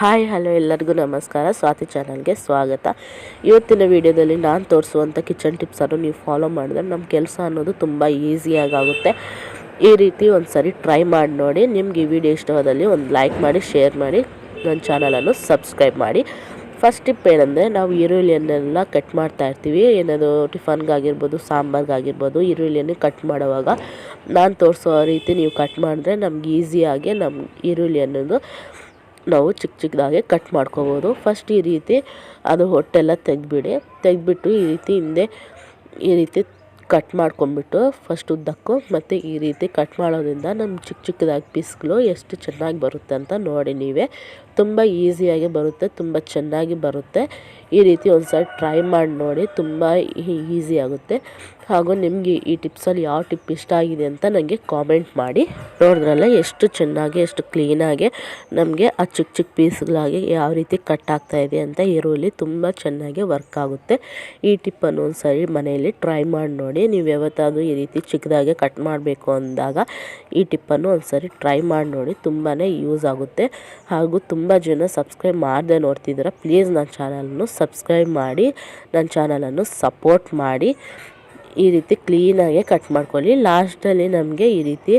Hi, hello ಎಲ್ಲರಿಗೂ ನಮಸ್ಕಾರ. ಸ್ವಾತಿ ಚಾನಲ್ಗೆ ಸ್ವಾಗತ. ಇವತ್ತಿನ ವಿಡಿಯೋದಲ್ಲಿ ನಾನು ತೋರಿಸುವಂಥ ಕಿಚನ್ ಟಿಪ್ಸನ್ನು ನೀವು ಫಾಲೋ ಮಾಡಿದ್ರೆ ನಮ್ಮ ಕೆಲಸ ಅನ್ನೋದು ತುಂಬ ಈಸಿಯಾಗಿ ಆಗುತ್ತೆ ಈ ರೀತಿ ಒಂದು ಸರಿ ಟ್ರೈ ಮಾಡಿ ನೋಡಿ. ನಿಮ್ಗೆ ಈ ವಿಡಿಯೋ ಇಷ್ಟವಾದಲ್ಲಿ ಒಂದು ಲೈಕ್ ಮಾಡಿ ಶೇರ್ ಮಾಡಿ ನನ್ನ ಚಾನಲನ್ನು ಸಬ್ಸ್ಕ್ರೈಬ್ ಮಾಡಿ. ಫಸ್ಟ್ ಟಿಪ್ ಏನಂದರೆ, ನಾವು ಈರುಳ್ಳಿಯನ್ನೆಲ್ಲ ಕಟ್ ಮಾಡ್ತಾ ಇರ್ತೀವಿ. ಏನದು ಟಿಫನ್ಗಾಗಿರ್ಬೋದು, ಸಾಂಬಾರ್ಗಾಗಿರ್ಬೋದು, ಈರುಳ್ಳಿಯನ್ನು ಕಟ್ ಮಾಡುವಾಗ ನಾನು ತೋರಿಸೋ ರೀತಿ ನೀವು ಕಟ್ ಮಾಡಿದ್ರೆ ನಮ್ಗೆ ಈಸಿಯಾಗಿ ನಮ್ಮ ಈರುಳ್ಳಿ ಅನ್ನೋದು ನಾವು ಚಿಕ್ಕ ಚಿಕ್ಕದಾಗಿ ಕಟ್ ಮಾಡ್ಕೋಬೋದು. ಫಸ್ಟ್ ಈ ರೀತಿ ಅದು ಹೊಟ್ಟೆಲ್ಲ ತೆಗೆದ್ಬಿಡಿ. ತೆಗೆದ್ಬಿಟ್ಟು ಈ ರೀತಿ ಹಿಂದೆ ಈ ರೀತಿ ಕಟ್ ಮಾಡ್ಕೊಂಬಿಟ್ಟು ಫಸ್ಟ್ ಉದ್ದಕ್ಕೂ ಮತ್ತು ಈ ರೀತಿ ಕಟ್ ಮಾಡೋದ್ರಿಂದ ನಮ್ಮ ಚಿಕ್ಕ ಚಿಕ್ಕದಾಗಿ ಪೀಸ್ಗಳು ಎಷ್ಟು ಚೆನ್ನಾಗಿ ಬರುತ್ತೆ ಅಂತ ನೋಡಿ ನೀವೇ. ತುಂಬ ಈಸಿಯಾಗಿ ಬರುತ್ತೆ, ತುಂಬ ಚೆನ್ನಾಗಿ ಬರುತ್ತೆ. ಈ ರೀತಿ ಒಂದು ಸಲ ಟ್ರೈ ಮಾಡಿ ನೋಡಿ, ತುಂಬ ಈಸಿ ಆಗುತ್ತೆ ಹಾಗೂ ನಿಮಗೆ ಈ ಟಿಪ್ಸಲ್ಲಿ ಯಾವ ಟಿಪ್ ಇಷ್ಟ ಆಗಿದೆ ಅಂತ ನನಗೆ ಕಾಮೆಂಟ್ ಮಾಡಿ. ನೋಡಿದ್ರಲ್ಲ, ಎಷ್ಟು ಚೆನ್ನಾಗಿ, ಎಷ್ಟು ಕ್ಲೀನಾಗಿ ನಮಗೆ ಆ ಚಿಕ್ಕ ಚಿಕ್ಕ ಪೀಸ್ಗಳಾಗಿ ಯಾವ ರೀತಿ ಕಟ್ ಆಗ್ತಾ ಇದೆ ಅಂತ ಈರುಳ್ಳಿ ತುಂಬ ಚೆನ್ನಾಗಿ ವರ್ಕ್ ಆಗುತ್ತೆ. ಈ ಟಿಪ್ಪನ್ನು ಒಂದು ಸರಿ ಮನೆಯಲ್ಲಿ ಟ್ರೈ ಮಾಡಿ ನೋಡಿ. ನೀವು ಯಾವತ್ತಾದರೂ ಈ ರೀತಿ ಚಿಕ್ಕದಾಗಿ ಕಟ್ ಮಾಡಬೇಕು ಅಂದಾಗ ಈ ಟಿಪ್ಪನ್ನು ಒಂದು ಸರಿ ಟ್ರೈ ಮಾಡಿ ನೋಡಿ. ತುಂಬಾ ಯೂಸ್ ಆಗುತ್ತೆ. ಹಾಗೂ ತುಂಬ ಜನ ಸಬ್ಸ್ಕ್ರೈಬ್ ಮಾಡದೆ ನೋಡ್ತಿದ್ದೀರ ಪ್ಲೀಸ್ ನನ್ನ ಚಾನಲನ್ನು ಸಬ್ಸ್ಕ್ರೈಬ್ ಮಾಡಿ. ನನ್ನ ಚಾನಲನ್ನು ಸಪೋರ್ಟ್ ಮಾಡಿ. ಈ ರೀತಿ ಕ್ಲೀನಾಗೆ ಕಟ್ ಮಾಡ್ಕೊಳ್ಳಿ. ಲಾಸ್ಟಲ್ಲಿ ನಮಗೆ ಈ ರೀತಿ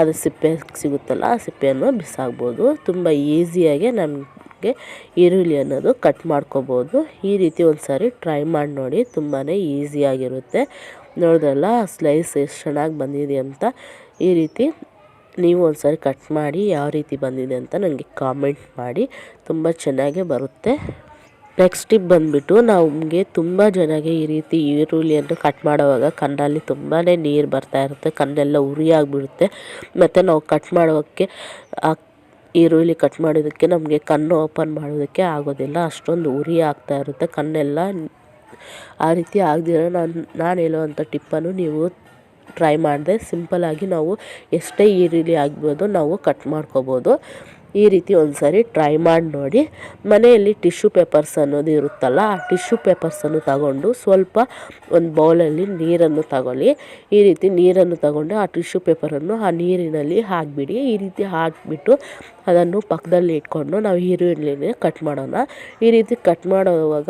ಅದು ಸಿಪ್ಪೆ ಸಿಗುತ್ತಲ್ಲ, ಆ ಸಿಪ್ಪೆಯನ್ನು ಬಿಸಾಕ್ಬೋದು. ತುಂಬ ಈಸಿಯಾಗಿ ನಮಗೆ ಈರುಳ್ಳಿ ಅನ್ನೋದು ಕಟ್ ಮಾಡ್ಕೋಬೋದು. ಈ ರೀತಿ ಒಂದು ಸಾರಿ ಟ್ರೈ ಮಾಡಿ ನೋಡಿ ತುಂಬಾ ಈಸಿಯಾಗಿರುತ್ತೆ ನೋಡಿದ್ರಲ್ಲ ಸ್ಲೈಸ್ ಎಷ್ಟು ಚೆನ್ನಾಗಿ ಬಂದಿದೆ ಅಂತ. ಈ ರೀತಿ ನೀವು ಒಂದು ಸಾರಿ ಕಟ್ ಮಾಡಿ, ಯಾವ ರೀತಿ ಬಂದಿದೆ ಅಂತ ನನಗೆ ಕಾಮೆಂಟ್ ಮಾಡಿ. ತುಂಬ ಚೆನ್ನಾಗೇ ಬರುತ್ತೆ. ನೆಕ್ಸ್ಟ್ ಟಿಪ್ ಬಂದುಬಿಟ್ಟು ನಮಗೆ ತುಂಬ ಜನಗೆ ಈ ರೀತಿ ಈರುಳ್ಳಿಯನ್ನು ಕಟ್ ಮಾಡುವಾಗ ಕಣ್ಣಲ್ಲಿ ತುಂಬಾ ನೀರು ಬರ್ತಾ ಇರುತ್ತೆ, ಕಣ್ಣೆಲ್ಲ ಉರಿ ಆಗಿಬಿಡುತ್ತೆ. ಮತ್ತು ನಾವು ಕಟ್ ಮಾಡೋಕ್ಕೆ ಈರುಳ್ಳಿ ಕಟ್ ಮಾಡೋದಕ್ಕೆ ನಮಗೆ ಕಣ್ಣು ಓಪನ್ ಮಾಡೋದಕ್ಕೆ ಆಗೋದಿಲ್ಲ, ಅಷ್ಟೊಂದು ಉರಿ ಆಗ್ತಾ ಇರುತ್ತೆ, ಕಣ್ಣೆಲ್ಲ ಆ ರೀತಿ ಆಗದಿರೋ ನಾನು ನಾನು ಹೇಳುವಂಥ ಟಿಪ್ಪನ್ನು ನೀವು ಟ್ರೈ ಮಾಡಿದೆ ಸಿಂಪಲಾಗಿ ನಾವು ಎಷ್ಟೇ ಈರುಳ್ಳಿ ಆಗ್ಬೋದು ನಾವು ಕಟ್ ಮಾಡ್ಕೋಬೋದು. ಈ ರೀತಿ ಒಂದು ಸಾರಿ ಟ್ರೈ ಮಾಡಿ ನೋಡಿ. ಮನೆಯಲ್ಲಿ ಟಿಶ್ಯೂ ಪೇಪರ್ಸ್ ಅನ್ನೋದು ಇರುತ್ತಲ್ಲ, ಆ ಟಿಶ್ಯೂ ಪೇಪರ್ಸನ್ನು ತಗೊಂಡು ಸ್ವಲ್ಪ ಒಂದು ಬೌಲಲ್ಲಿ ನೀರನ್ನು ತಗೊಳ್ಳಿ. ಈ ರೀತಿ ನೀರನ್ನು ತಗೊಂಡು ಆ ಟಿಶ್ಯೂ ಪೇಪರನ್ನು ಆ ನೀರಿನಲ್ಲಿ ಹಾಕಿಬಿಡಿ. ಈ ರೀತಿ ಹಾಕಿಬಿಟ್ಟು ಅದನ್ನು ಪಕ್ಕದಲ್ಲಿ ಇಟ್ಕೊಂಡು ನಾವು ಈರುಳ್ಳಿನೇ ಕಟ್ ಮಾಡೋಣ. ಈ ರೀತಿ ಕಟ್ ಮಾಡುವಾಗ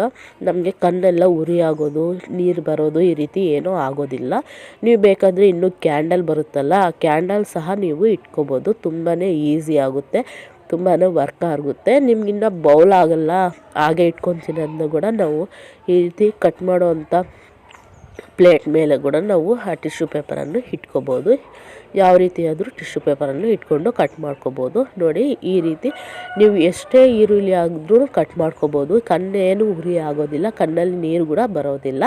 ನಮಗೆ ಕಣ್ಣೆಲ್ಲ ಉರಿ ನೀರು ಬರೋದು ಈ ರೀತಿ ಏನೂ ಆಗೋದಿಲ್ಲ. ನೀವು ಬೇಕಾದರೆ ಇನ್ನೂ ಕ್ಯಾಂಡಲ್ ಬರುತ್ತಲ್ಲ, ಆ ಕ್ಯಾಂಡಲ್ ಸಹ ನೀವು ಇಟ್ಕೋಬೋದು. ತುಂಬಾ ಈಸಿ ಆಗುತ್ತೆ. ತುಂಬಾ ವರ್ಕ್ ಆಗುತ್ತೆ. ನಿಮ್ಗಿನ್ನ ಬೌಲ್ ಆಗಲ್ಲ, ಹಾಗೆ ಇಟ್ಕೊಂತೀನಿ ಅಂದು ಕೂಡ ನಾವು ಈ ರೀತಿ ಕಟ್ ಮಾಡೋವಂಥ ಪ್ಲೇಟ್ ಮೇಲೆ ಕೂಡ ನಾವು ಆ ಟಿಶ್ಯೂ ಪೇಪರನ್ನು ಇಟ್ಕೋಬೋದು. ಯಾವ ರೀತಿ ಆದರೂ ಟಿಶ್ಯೂ ಪೇಪರನ್ನು ಇಟ್ಕೊಂಡು ಕಟ್ ಮಾಡ್ಕೋಬೋದು. ನೋಡಿ, ಈ ರೀತಿ ನೀವು ಎಷ್ಟೇ ಈರುಳ್ಳಿ ಆದ್ರೂ ಕಟ್ ಮಾಡ್ಕೋಬೋದು. ಕಣ್ಣೇನು ಉರಿ ಆಗೋದಿಲ್ಲ, ಕಣ್ಣಲ್ಲಿ ನೀರು ಕೂಡ ಬರೋದಿಲ್ಲ.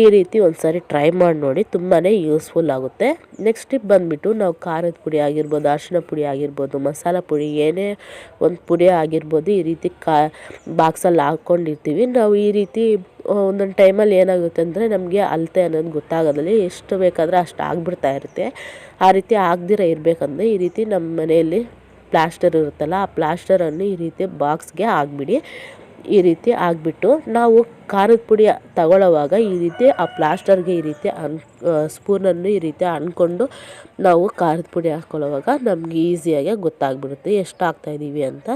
ಈ ರೀತಿ ಒಂದು ಸಾರಿ ಟ್ರೈ ಮಾಡಿ ನೋಡಿ ತುಂಬಾ ಯೂಸ್ಫುಲ್ ಆಗುತ್ತೆ. ನೆಕ್ಸ್ಟ್ ಟಿಪ್ ಬಂದುಬಿಟ್ಟು, ನಾವು ಖಾರದ ಪುಡಿ ಆಗಿರ್ಬೋದು, ಅರಿಶಿನ ಪುಡಿ ಆಗಿರ್ಬೋದು, ಮಸಾಲ ಪುಡಿ, ಏನೇ ಒಂದು ಪುಡಿ ಆಗಿರ್ಬೋದು, ಈ ರೀತಿ ಕಾ ಬಾಕ್ಸಲ್ಲಿ ಹಾಕ್ಕೊಂಡಿರ್ತೀವಿ ನಾವು ಈ ರೀತಿ ಒಂದೊಂದು ಟೈಮಲ್ಲಿ ಏನಾಗುತ್ತೆ ಅಂದರೆ, ನಮಗೆ ಅಳತೆ ಅನ್ನೋದು ಗೊತ್ತಾಗೋದಿಲ್ಲ ಎಷ್ಟು ಬೇಕಾದರೆ ಅಷ್ಟು ಆಗಿಬಿಡ್ತಾ ಇರುತ್ತೆ. ಆ ರೀತಿ ಆಗದಿರ ಇರಬೇಕಂದ್ರೆ ಈ ರೀತಿ ನಮ್ಮ ಮನೆಯಲ್ಲಿ ಪ್ಲಾಸ್ಟರ್ ಇರುತ್ತಲ್ಲ, ಆ ಪ್ಲಾಸ್ಟರನ್ನು ಈ ರೀತಿ ಬಾಕ್ಸ್ಗೆ ಆಗಿಬಿಡಿ ಈ ರೀತಿ ಆಗಿಬಿಟ್ಟು ನಾವು ಖಾರದ ಪುಡಿ ತಗೊಳ್ಳೋವಾಗ ಈ ರೀತಿ ಆ ಪ್ಲಾಸ್ಟರ್ಗೆ ಈ ರೀತಿ ಅನ್ ಸ್ಪೂನನ್ನು ಈ ರೀತಿ ಅಂದ್ಕೊಂಡು ನಾವು ಖಾರದ ಪುಡಿ ಹಾಕ್ಕೊಳ್ಳೋವಾಗ ನಮಗೆ ಈಸಿಯಾಗಿ ಗೊತ್ತಾಗ್ಬಿಡುತ್ತೆ. ಎಷ್ಟು ಹಾಕ್ತಾಯಿದ್ದೀವಿ ಅಂತ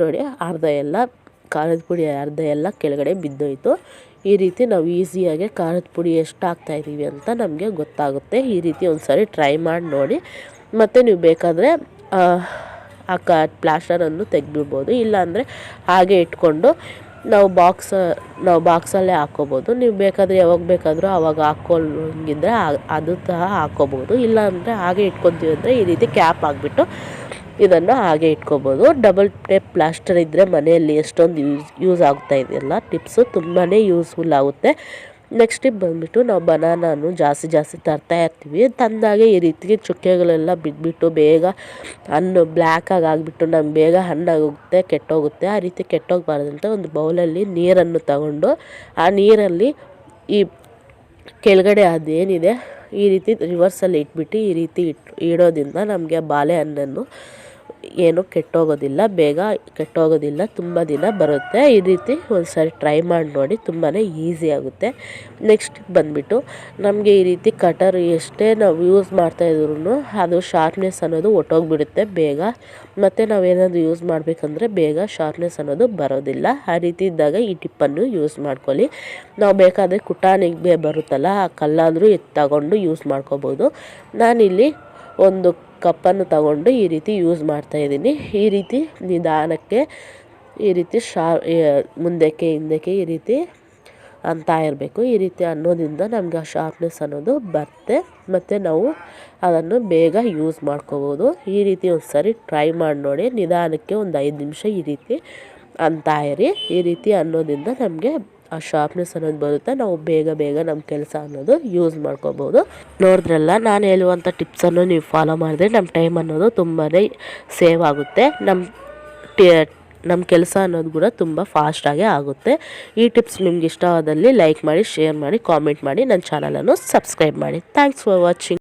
ನೋಡಿ, ಅರ್ಧ ಎಲ್ಲ ಖಾರದ ಪುಡಿ ಅರ್ಧ ಎಲ್ಲ ಕೆಳಗಡೆ ಬಿದ್ದೋಯ್ತು. ಈ ರೀತಿ ನಾವು ಈಸಿಯಾಗಿ ಖಾರದ ಪುಡಿ ಎಷ್ಟು ಹಾಕ್ತಾಯಿದ್ದೀವಿ ಅಂತ ನಮಗೆ ಗೊತ್ತಾಗುತ್ತೆ. ಈ ರೀತಿ ಒಂದು ಸಾರಿ ಟ್ರೈ ಮಾಡಿ ನೋಡಿ. ಮತ್ತು ನೀವು ಬೇಕಾದರೆ, ಆ ಕ, ಪ್ಲಾಸ್ಟರನ್ನು ತೆಗೆದ್ಬಿಡ್ಬೋದು. ಇಲ್ಲಾಂದರೆ ಹಾಗೆ ಇಟ್ಕೊಂಡು ನಾವು ಬಾಕ್ಸ್, ನಾವು ಬಾಕ್ಸಲ್ಲೇ ಹಾಕ್ಕೋಬೋದು ನೀವು ಬೇಕಾದರೆ ಯಾವಾಗ ಬೇಕಾದರೂ ಆವಾಗ ಹಾಕ್ಕೊಂಗಿದ್ರೆ ಅದು ಸಹ ಹಾಕ್ಕೋಬೋದು ಇಲ್ಲಾಂದರೆ ಹಾಗೆ ಇಟ್ಕೊತೀವಿ ಅಂದರೆ ಈ ರೀತಿ ಕ್ಯಾಪ್ ಹಾಕ್ಬಿಟ್ಟು ಇದನ್ನು ಹಾಗೆ ಇಟ್ಕೋಬೋದು. ಡಬಲ್ ಟೇಪ್ ಪ್ಲಾಸ್ಟರ್ ಇದ್ದರೆ ಮನೆಯಲ್ಲಿ ಎಷ್ಟೊಂದು ಯೂಸ್ ಯೂಸ್ ಆಗ್ತಾ ಇದೆಯಲ್ಲ ಟಿಪ್ಸು ತುಂಬಾ ಯೂಸ್ಫುಲ್ ಆಗುತ್ತೆ. ನೆಕ್ಸ್ಟ್ ಟಿಪ್ ಬಂದುಬಿಟ್ಟು ನಾವು ಬನಾನು ಜಾಸ್ತಿ ಜಾಸ್ತಿ ತರ್ತಾ ಇರ್ತೀವಿ. ತಂದಾಗೆ ಈ ರೀತಿ ಚುಕ್ಕೆಗಳೆಲ್ಲ ಬಿದ್ದುಬಿಟ್ಟು ಬೇಗ ಹಣ್ಣು ಬ್ಲ್ಯಾಕಾಗಿ ಆಗಿಬಿಟ್ಟು ನಮ್ಗೆ ಬೇಗ ಹಣ್ಣಾಗೋಗುತ್ತೆ ಕೆಟ್ಟೋಗುತ್ತೆ. ಆ ರೀತಿ ಕೆಟ್ಟೋಗಬಾರ್ದಂತ ಒಂದು ಬೌಲಲ್ಲಿ ನೀರನ್ನು ತಗೊಂಡು ಆ ನೀರಲ್ಲಿ ಈ ಕೆಳಗಡೆ ಅದೇನಿದೆ, ಈ ರೀತಿ ರಿವರ್ಸಲ್ಲಿ ಇಟ್ಬಿಟ್ಟು ಈ ರೀತಿ ಇಟ್, ಇಡೋದ್ರಿಂದ ನಮಗೆ ಬಾಳೆಹಣ್ಣನ್ನು ಏನು ಕೆಟ್ಟೋಗೋದಿಲ್ಲ, ಬೇಗ ಕೆಟ್ಟೋಗೋದಿಲ್ಲ, ತುಂಬ ದಿನ ಬರುತ್ತೆ. ಈ ರೀತಿ ಒಂದು ಸಾರಿ ಟ್ರೈ ಮಾಡಿ ನೋಡಿ ತುಂಬಾ ಈಸಿ ಆಗುತ್ತೆ. ನೆಕ್ಸ್ಟ್ ಬಂದುಬಿಟ್ಟು, ನಮಗೆ ಈ ರೀತಿ ಕಟರ್ ಎಷ್ಟೇ ನಾವು ಯೂಸ್ ಮಾಡ್ತಾಯಿದ್ರು ಅದು ಶಾರ್ಪ್ನೆಸ್ ಅನ್ನೋದು ಒಟ್ಟೋಗ್ಬಿಡುತ್ತೆ ಬೇಗ. ಮತ್ತು ನಾವೇನಾದರೂ ಯೂಸ್ ಮಾಡಬೇಕಂದ್ರೆ ಬೇಗ ಶಾರ್ಪ್ನೆಸ್ ಅನ್ನೋದು ಬರೋದಿಲ್ಲ. ಆ ರೀತಿ ಇದ್ದಾಗ ಈ ಟಿಪ್ಪನ್ನು ಯೂಸ್ ಮಾಡ್ಕೊಳ್ಳಿ. ನಾವು ಬೇಕಾದರೆ ಕುಟಾಣಿಗೆ ಬರುತ್ತಲ್ಲ, ಆ ಕಲ್ಲಾದರೂ ಎತ್ತು ತಗೊಂಡು ಯೂಸ್ ಮಾಡ್ಕೋಬೋದು. ನಾನಿಲ್ಲಿ ಒಂದು ಕಪ್ಪನ್ನು ತಗೊಂಡು ಈ ರೀತಿ ಯೂಸ್ ಮಾಡ್ತಾ ಇದ್ದೀನಿ. ಈ ರೀತಿ ನಿಧಾನಕ್ಕೆ ಈ ರೀತಿ ಶಾ ಮುಂದಕ್ಕೆ ಹಿಂದಕ್ಕೆ ಈ ರೀತಿ ಅಂತ ಇರಬೇಕು. ಈ ರೀತಿ ಅನ್ನೋದಿಂದ ನಮಗೆ ಆ ಶಾರ್ಪ್ನೆಸ್ ಅನ್ನೋದು ಬರುತ್ತೆ. ಮತ್ತು ನಾವು ಅದನ್ನು ಬೇಗ ಯೂಸ್ ಮಾಡ್ಕೋಬೋದು. ಈ ರೀತಿ ಒಂದು ಸರಿ ಟ್ರೈ ಮಾಡಿ ನೋಡಿ. ನಿಧಾನಕ್ಕೆ ಒಂದು ಐದು ನಿಮಿಷ ಈ ರೀತಿ ಅಂತ ಇರಿ. ಈ ರೀತಿ ಅನ್ನೋದಿಂದ ನಮಗೆ ಆ ಶಾರ್ಪ್ನೆಸ್ ಅನ್ನೋದು ಬರುತ್ತೆ. ನಾವು ಬೇಗ ಬೇಗ ನಮ್ಮ ಕೆಲಸ ಅನ್ನೋದು ಯೂಸ್ ಮಾಡ್ಕೋಬೋದು. ನೋಡಿದ್ರಲ್ಲ, ನಾನು ಹೇಳುವಂಥ ಟಿಪ್ಸನ್ನು ನೀವು ಫಾಲೋ ಮಾಡಿದ್ರೆ ನಮ್ಮ ಟೈಮ್ ಅನ್ನೋದು ತುಂಬಾ ಸೇವ್ ಆಗುತ್ತೆ. ನಮ್ಮ ನಮ್ಮ ಕೆಲಸ ಅನ್ನೋದು ಕೂಡ ತುಂಬ ಫಾಸ್ಟಾಗೇ ಆಗುತ್ತೆ. ಈ ಟಿಪ್ಸ್ ನಿಮ್ಗೆ ಇಷ್ಟವಾದಲ್ಲಿ ಲೈಕ್ ಮಾಡಿ ಶೇರ್ ಮಾಡಿ ಕಾಮೆಂಟ್ ಮಾಡಿ ನನ್ನ ಚಾನಲನ್ನು ಸಬ್ಸ್ಕ್ರೈಬ್ ಮಾಡಿ. Thanks for watching